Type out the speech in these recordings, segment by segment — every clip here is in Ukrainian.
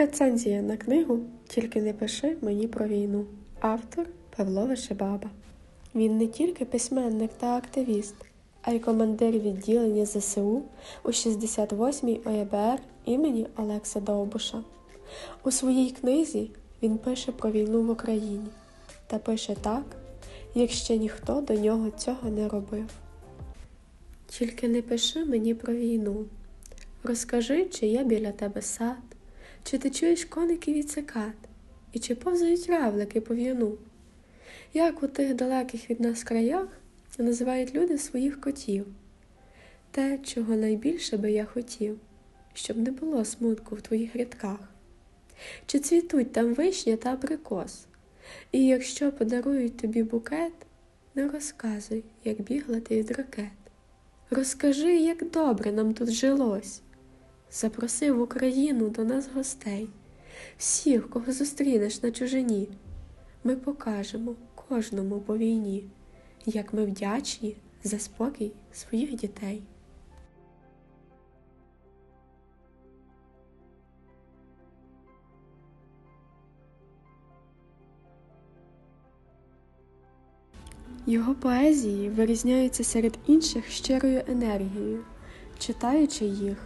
Рецензія на книгу Тільки не пиши мені про війну. Автор Павло Вишибаба. Він не тільки письменник та активіст, а й командир відділення ЗСУ у 68-й ОЄБР імені Олекса Довбуша. У своїй книзі він пише про війну в Україні та пише так, як ще ніхто до нього цього не робив. Тільки не пиши мені про війну. Розкажи, чи є біля тебе сад, чи ти чуєш коників і цикад, і чи повзають равлики по в'юну. Як у тих далеких від нас краях називають люди своїх котів, те, чого найбільше би я хотів, щоб не було смутку в твоїх рядках. Чи цвітуть там вишня та абрикос, і якщо подарують тобі букет, не розказуй, як бігла ти від ракет. Розкажи, як добре нам тут жилось. Запроси в Україну до нас гостей, всіх, кого зустрінеш на чужині. Ми покажемо кожному по війні, як ми вдячні за спокій своїх дітей. Його поезії вирізняються серед інших щирою енергією. Читаючи їх,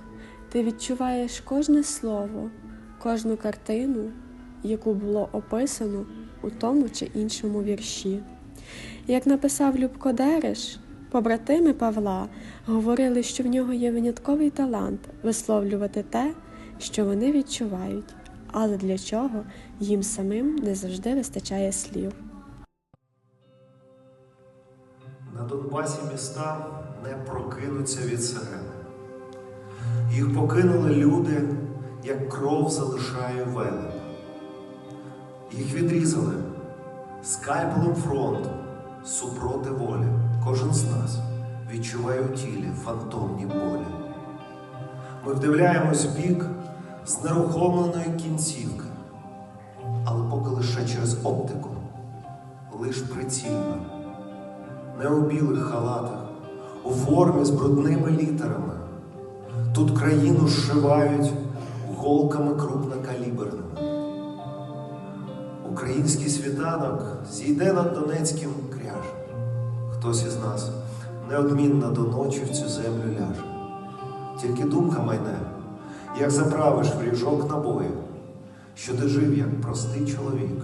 ти відчуваєш кожне слово, кожну картину, яку було описано у тому чи іншому вірші. Як написав Любко Дереш, побратими Павла говорили, що в нього є винятковий талант висловлювати те, що вони відчувають, але для чого їм самим не завжди вистачає слів. На Донбасі міста не прокинуться від сирени. Їх покинули люди, як кров залишає велен. Їх відрізали скальпелем фронту, супроти волі. Кожен з нас відчуває у тілі фантомні болі. Ми вдивляємось в бік з нерухомленої кінцівки, але поки лише через оптику, лиш прицільно не у білих халатах, у формі з брудними літерами. Тут країну зшивають голками крупнокаліберними. Український світанок зійде над Донецьким кряжем. Хтось із нас неодмінно до ночі в цю землю ляже. Тільки думка майне, як заправиш в ріжок набої, що ти жив як простий чоловік,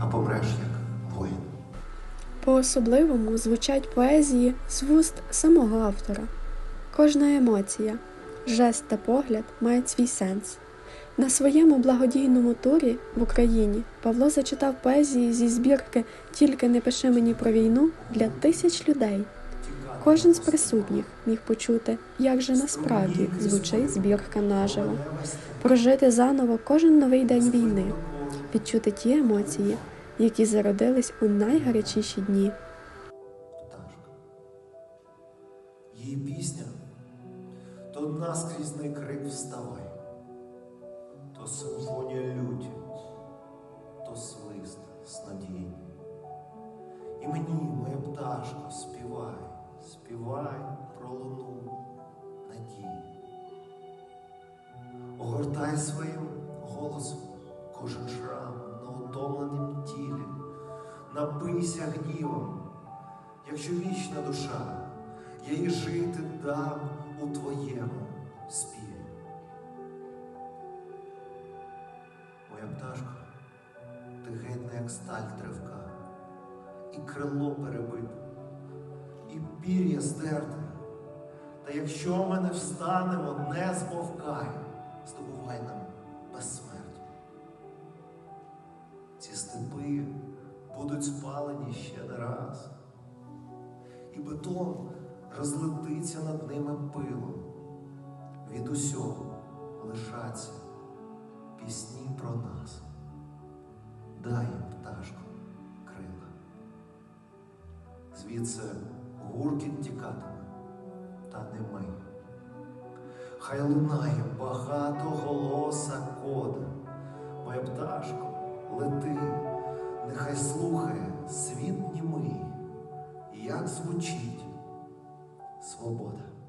а помреш як воїн. По-особливому звучать поезії з вуст самого автора. Кожна емоція, жест та погляд мають свій сенс. На своєму благодійному турі в Україні Павло зачитав поезії зі збірки Тільки не пиши мені про війну для тисяч людей. Кожен з присутніх міг почути, як же насправді звучить збірка наживо, прожити заново кожен новий день війни, відчути ті емоції, які зародились у найгарячіші дні. Наскрізний крик вставай, то симфонія люті, то свист снодійний. І мені, моя пташко, співай, співай про луну надії. Огортай своїм голосом кожен шрам на утомленім тілі, напийся гнівом, якщо вічна душа, я їй жити дам у твоєму співі. Моя пташко, ти не як сталь тривка, і крило перебите, і пір'я здерте. Та якщо ми не встанемо, не змовкай, здобувай нам безсмертну. Ці степи будуть спалені ще не раз, і бетон розлетиться над ними пилом. Усього лишаться пісні про нас. Дай їм, пташко, крила. Звідси гуркіт тікатиме, та не ми. Хай лунає багато голоса кода. Моя пташко, лети, нехай слухає світ німий, як звучить свобода.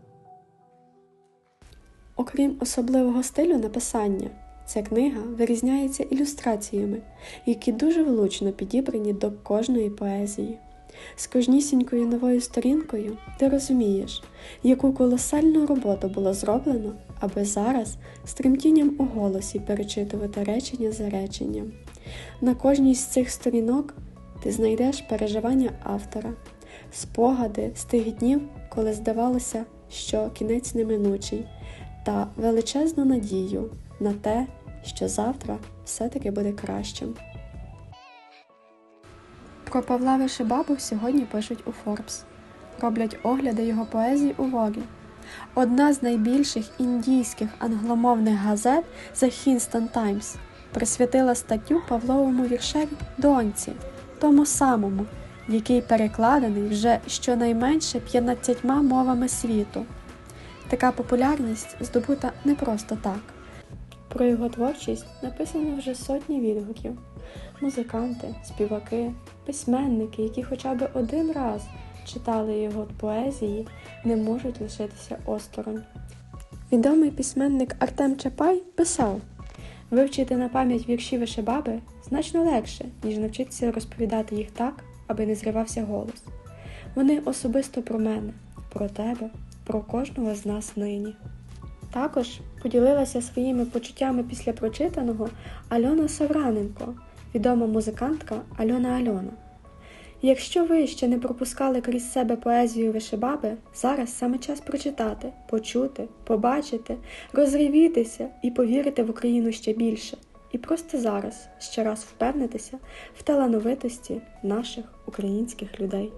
Окрім особливого стилю написання, Ця книга вирізняється ілюстраціями, які дуже влучно підібрані до кожної поезії. З кожнісінькою новою сторінкою ти розумієш, яку колосальну роботу було зроблено, аби зараз з тремтінням у голосі перечитувати речення за реченням. На кожній з цих сторінок ти знайдеш переживання автора, спогади з тих днів, коли здавалося, що кінець неминучий, та величезну надію на те, що завтра все-таки буде кращим. Про Павла Вишибабу сьогодні пишуть у Forbes. Роблять огляди його поезії у Вогі. Одна з найбільших індійських англомовних газет The Hinston Times присвятила статтю Павловому віршеві доньці, тому самому, який перекладений вже щонайменше 15 мовами світу. Така популярність здобута не просто так. Про його творчість написано вже сотні відгуків. Музиканти, співаки, письменники, які хоча б один раз читали його поезії, не можуть лишитися осторонь. Відомий письменник Артем Чапай писав: вивчити на пам'ять вірші Вишибаби значно легше, ніж навчитися розповідати їх так, аби не зривався голос. Вони особисто про мене, про тебе, про кожного з нас нині. Також поділилася своїми почуттями після прочитаного Альона Савраненко, відома музикантка Альона Альона. Якщо ви ще не пропускали крізь себе поезію Вишибаби, зараз саме час прочитати, почути, побачити, розрівітися і повірити в Україну ще більше. І просто зараз ще раз впевнитися в талановитості наших українських людей.